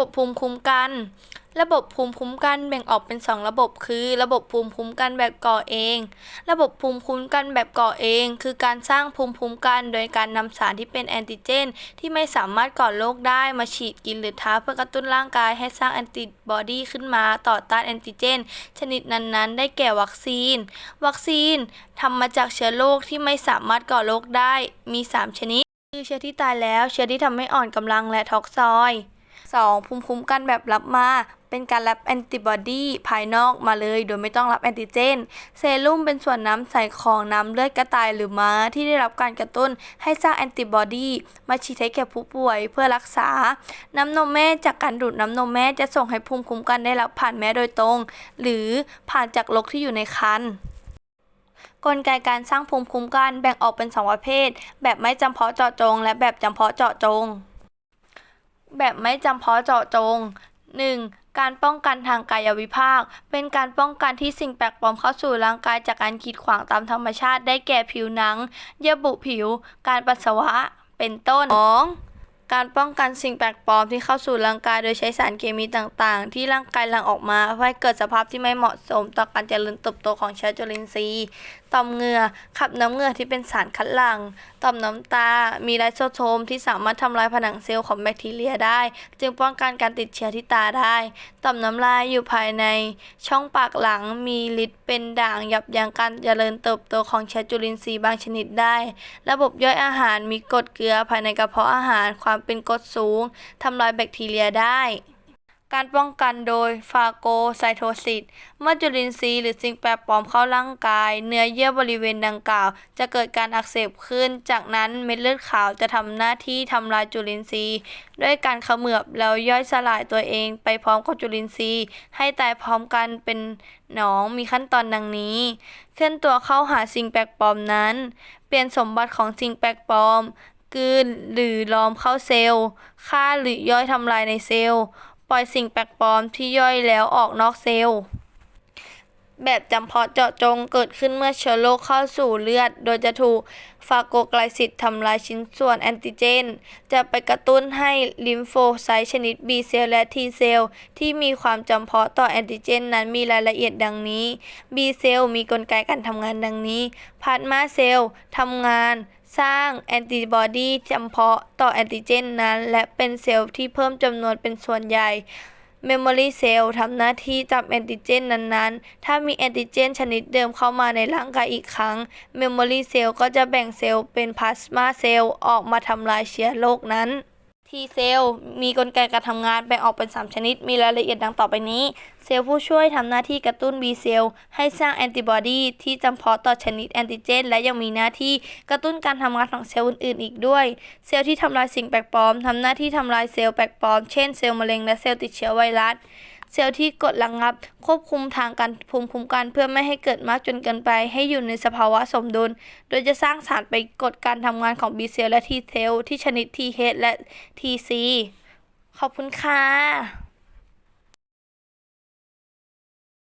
บบภูมิคุ้มกัน ระบบภูมิคุ้มกันแบ่งออกเป็น 2 ระบบคือ ระบบภูมิคุ้มกันแบบก่อเอง ระบบภูมิคุ้มกันแบบก่อเอง คือการสร้างภูมิคุ้มกันโดยการนำสารที่เป็นแอนติเจน ที่ไม่สามารถก่อโรคได้มาฉีดกินหรือทาเพื่อกระตุ้นร่างกายให้สร้างแอนติบอดีขึ้นมาต่อต้านแอนติเจน ชนิดนั้นๆ ได้แก่วัคซีน วัคซีนทำมาจากเชื้อโรคที่ไม่สามารถก่อโรคได้มี 3 ชนิดคือเชื้อที่ตายแล้ว เชื้อที่ทำให้อ่อนกำลังและท็อกซอย 2. ภูมิคุ้มกันแบบรับมา เป็นการรับแอนติบอดีภายนอกมาเลย โดยไม่ต้องรับแอนติเจน เซรุ่มเป็นส่วนน้ำใสของน้ำเลือดกระต่ายหรือม้าที่ได้รับการกระตุ้นให้สร้างแอนติบอดีมาฉีดให้แก่ผู้ป่วยเพื่อรักษา น้ำนมแม่จากการดูดน้ำนมแม่จะส่งให้ภูมิคุ้มกันได้รับผ่านแม่โดยตรง หรือผ่านจากลกที่อยู่ในครรภ์กลไกการสร้างภูมิคุ้มกันแบ่งออกเป็น 2 ประเภท แบบไม่จำเพาะเจาะจง และแบบจำเพาะเจาะจง แบบไม่จำเพาะเจาะจง 1. การป้องกันทางกายวิภาค เป็นการป้องกันที่สิ่งแปลกปลอมเข้าสู่ร่างกายจากการขีดขวางตามธรรมชาติได้แก่ผิวหนัง เยื่อบุผิว การปัสสาวะ เป็นต้น 2. การป้องกันสิ่งแปลกปลอมที่เข้าสู่ร่างกายโดยใช้สารเคมีต่างๆ ที่ร่างกายหลั่งออกมาเพื่อให้เกิดสภาพที่ไม่เหมาะสมต่อการเจริญเติบโตของเชื้อจุลินทรีย์ ต่อมเหงื่อขับน้ำเหงื่อที่เป็นสารคัดหลั่ง ต่อมน้ำตา มีไลโซโซมที่สามารถทำลายผนังเซลล์ของแบคทีเรียได้ จึงป้องกันการติดเชื้อที่ตาได้ ต่อมน้ำลายอยู่ภายใน ช่องปากหลังมีฤทธิ์เป็นด่างยับยั้งการเจริญเติบโตของเชื้อจุลินทรีย์บางชนิดได้ ระบบย่อยอาหารมีกรดเกลือภายในกระเพาะอาหาร ความเป็นกรดสูงทำลายแบคทีเรียได้ การป้องกันโดยฟาโกไซโทซิสเมื่อจุลินทรีย์หรือสิ่งแปลกปลอมเข้าร่างกาย เนื้อเยื่อบริเวณดังกล่าว จะเกิดการอักเสบขึ้น จากนั้นเม็ดเลือดขาวจะทำหน้าที่ทำลายจุลินทรีย์ ด้วยการเขมือบแล้วย่อยสลายตัวเองไปพร้อมกับจุลินทรีย์ ให้ตายพร้อมกันเป็นหนองมีขั้นตอนดังนี้ เคลื่อนตัวเข้าหาสิ่งแปลกปลอมนั้น เปลี่ยนสมบัติของสิ่งแปลกปลอมกืนหรือล้อมเข้าเซลล์ฆ่าหรือย่อยทำลายในเซลล์ ปล่อยสิ่งแปลกปลอมที่ย่อยแล้วออกนอกเซลล์ แบบจำเพาะเจาะจงเกิดขึ้นเมื่อเชื้อโรคเข้าสู่เลือด โดยจะถูกฟาโกไกลซิสทำลายชิ้นส่วนแอนติเจน จะไปกระตุ้นให้ลิมโฟไซต์ชนิด B เซลล์และ T เซลล์ที่มีความจำเพาะต่อแอนติเจนนั้นมีรายละเอียดดังนี้ B เซลล์มีกลไกการทำงานดังนี้พลาสมาเซลล์ทำงาน สร้างแอนติบอดีจำเพาะต่อแอนติเจนนั้น และเป็นเซลล์ที่เพิ่มจำนวนเป็นส่วนใหญ่เมมโมรีเซลล์ทำหน้าที่จับแอนติเจนนั้นๆ ถ้ามีแอนติเจนชนิดเดิมเข้ามาในร่างกายอีกครั้ง เมมโมรีเซลล์ก็จะแบ่งเซลล์เป็นพลาสมาเซลล์ออกมาทำลายเชื้อโรคนั้น T เซลล์มีกลไกการทำงานแบ่งออกเป็น 3 ชนิด มีรายละเอียดดังต่อไปนี้ เซลล์ผู้ช่วยทำหน้าที่กระตุ้น B เซลล์ให้สร้างแอนติบอดีที่จำเพาะต่อชนิดแอนติเจน และยังมีหน้าที่กระตุ้นการทำงานของเซลล์อื่นๆอีกด้วย เซลล์ที่ทำลายสิ่งแปลกปลอมทำหน้าที่ทำลายเซลล์แปลกปลอม เช่นเซลล์มะเร็งและเซลล์ติดเชื้อไวรัส เซลล์ที่กดระงับ ควบคุมทางการภูมิคุ้มกัน เพื่อไม่ให้เกิดมากจนเกินไป ให้อยู่ในสภาวะสมดุล โดยจะสร้างสารไปกดการทำงานของ B เซลล์และ T เซลล์ที่ชนิด TH และ TC ขอบคุณค่ะ